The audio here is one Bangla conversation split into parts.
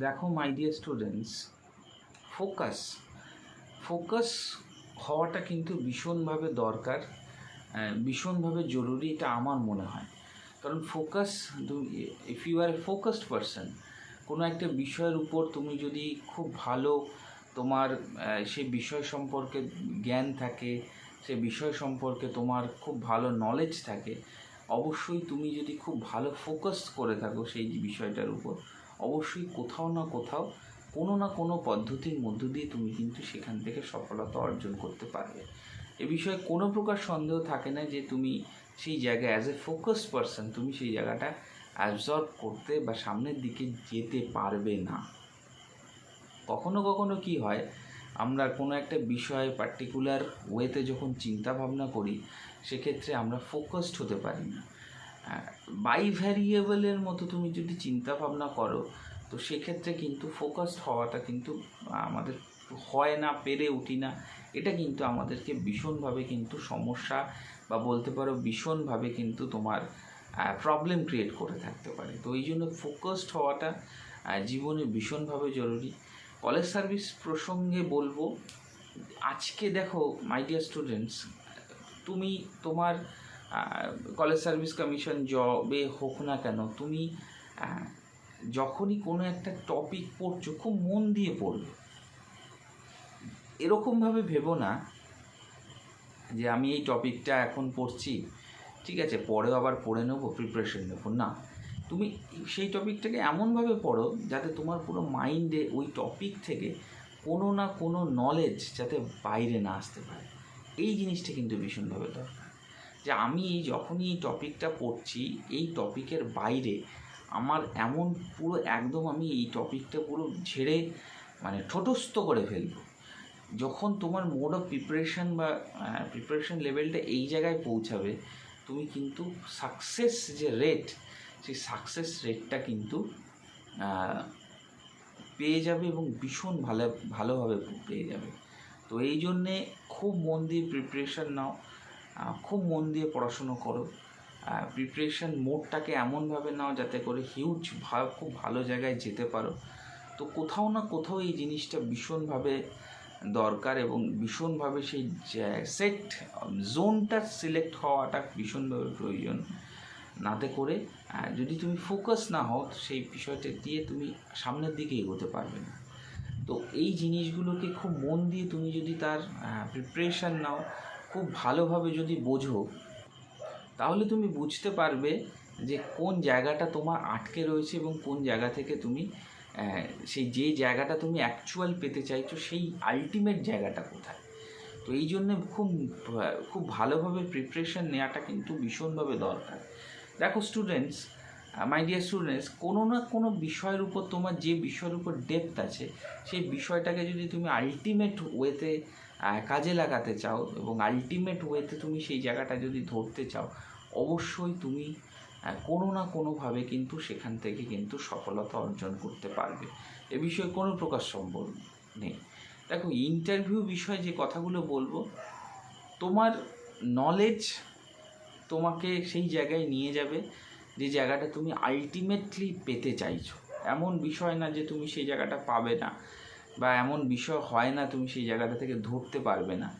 দেখো my dear students focus focus হওয়াটা কিন্তু ভীষণভাবে দরকার ভীষণভাবে জরুরি, এটা আমার মনে হয়। কারণ focus if you are a focused person কোনো একটা বিষয়ের উপর তুমি যদি খুব ভালো তোমার সেই বিষয় সম্পর্কে জ্ঞান থাকে, সে বিষয় সম্পর্কে তোমার খুব ভালো নলেজ থাকে, অবশ্যই তুমি যদি খুব ভালো ফোকাস করে থাকো সেই বিষয়টার উপর অবশ্যই কোথাও না কোথাও কোনো না কোনো পদ্ধতির মধ্য দিয়ে তুমি কিন্তু সেখান থেকে সফলতা অর্জন করতে পারবে। এ বিষয়ে কোনো প্রকার সন্দেহ থাকে না যে তুমি সেই জায়গায় অ্যাজ এ ফোকাস পারসন তুমি সেই জায়গাটা অ্যাবজর্ব করতে বা সামনের দিকে যেতে পারবে না। কখনো কখনো কি হয়, আমরা কোনো একটা বিষয়ে পার্টিকুলার ওয়েতে যখন চিন্তা ভাবনা করি, সেক্ষেত্রে আমরা ফোকাসড হতে পারি না। বাই ভ্যারিয়েবলের মতো তুমি যদি চিন্তা ভাবনা করো, তো সেক্ষেত্রে কিন্তু ফোকাসড হওয়াটা কিন্তু আমাদের হয় না, পেরে উঠি না। এটা কিন্তু আমাদেরকে ভীষণভাবে কিন্তু সমস্যা বা বলতে পারো ভীষণভাবে কিন্তু তোমার প্রবলেম ক্রিয়েট করে থাকতে পারে। তো এই জন্য ফোকাসড হওয়াটা জীবনে ভীষণভাবে জরুরি। কলেজ সার্ভিস প্রসঙ্গে বলব, আজকে দেখো মাই ডিয়ার স্টুডেন্টস তুমি তোমার কলেজ সার্ভিস কমিশন জবে হোক না কেন, তুমি যখনই কোনো একটা টপিক পড়ছো, খুব মন দিয়ে পড়বে। এরকমভাবে ভেবো না যে আমি এই টপিকটা এখন পড়ছি, ঠিক আছে, পরেও আবার পড়ে নেব প্রিপারেশন নেব। না, তুমি সেই টপিকটাকে এমনভাবে পড়ো যাতে তোমার পুরো মাইন্ডে ওই টপিক থেকে কোনো না কোনো নলেজ যাতে বাইরে না আসতে পারে। এই জিনিসটা কিন্তু ভীষণভাবে দরকার। যে আমি যখনই এই টপিকটা পড়ছি, এই টপিকের বাইরে আমার এমন পুরো একদম আমি এই টপিকটা পুরো ঝেড়ে মানে ঠোঁটস্থ করে ফেলব। যখন তোমার মোড অফ প্রিপারেশন বা প্রিপারেশন লেভেলটা এই জায়গায় পৌঁছাবে, তুমি কিন্তু সাকসেস যে রেট সেই সাকসেস রেটটা কিন্তু পেয়ে যাবে এবং ভীষণ ভালো, ভালোভাবে পেয়ে যাবে। তো এই জন্যে খুব মন দিয়ে প্রিপারেশন নাও। খুব মন দিয়ে পড়াশুনো করো। প্রিপারেশন মোডটাকে এমনভাবে নাও যাতে করে হিউজ খুব ভালো জায়গায় যেতে পারো। তো কোথাও না কোথাও এই জিনিসটা ভীষণভাবে দরকার এবং ভীষণভাবে সেই সেট জোনটা সিলেক্ট হওয়াটা ভীষণভাবে প্রয়োজন। নাতে করে যদি তুমি ফোকাস না হও সেই বিষয়টা দিয়ে তুমি সামনের দিকে এগোতে পারবে না। তো এই জিনিসগুলোকে খুব মন দিয়ে তুমি যদি তার প্রিপারেশান নাও খুব ভালোভাবে যদি বোঝো, তাহলে তুমি বুঝতে পারবে যে কোন জায়গাটা তোমার আটকে রয়েছে এবং কোন জায়গা থেকে তুমি সেই যে জায়গাটা তুমি অ্যাকচুয়াল পেতে চাইছো সেই আলটিমেট জায়গাটা কোথায়? তো এই জন্যে খুব খুব ভালোভাবে প্রিপারেশান নেওয়াটা কিন্তু ভীষণভাবে দরকার। দেখো স্টুডেন্টস মাই ডিয়ার স্টুডেন্টস কোনো না কোনো বিষয়ের উপর তোমার যে বিষয়ের উপর ডেপথ আছে, সেই বিষয়টাকে যদি তুমি আলটিমেট ওয়েতে কাজে লাগাতে চাও এবং আলটিমেট ওয়েতে তুমি সেই জায়গাটা যদি ধরতে চাও, অবশ্যই তুমি কোনো না কোনোভাবে কিন্তু সেখান থেকে কিন্তু সফলতা অর্জন করতে পারবে। এ বিষয়ে কোনো প্রকার সম্ভব নেই। দেখো ইন্টারভিউ বিষয়ে যে কথাগুলো বলব, তোমার নলেজ তোমাকে সেই জায়গায় নিয়ে যাবে যে জায়গাটা তুমি আলটিমেটলি পেতে চাইছো। এমন বিষয় না যে তুমি সেই জায়গাটা পাবে না। বা এমন বিষয় হয় না তুমি সেই জায়গাটা থেকে ধরতে পারবে না।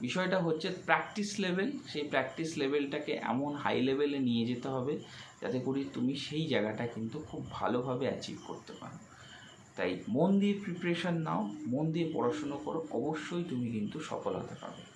বিষয়টা হচ্ছে প্র্যাকটিস লেভেল সেই প্র্যাকটিস লেভেলটাকে এমন হাই লেভেলে নিয়ে যেতে হবে যাতে করে তুমি সেই জায়গাটা কিন্তু খুব ভালোভাবে অ্যাচিভ করতে পারো। তাই মন দিয়ে প্রিপারেশান নাও, মন দিয়ে পড়াশুনো করো, অবশ্যই তুমি কিন্তু সফলতা পাবে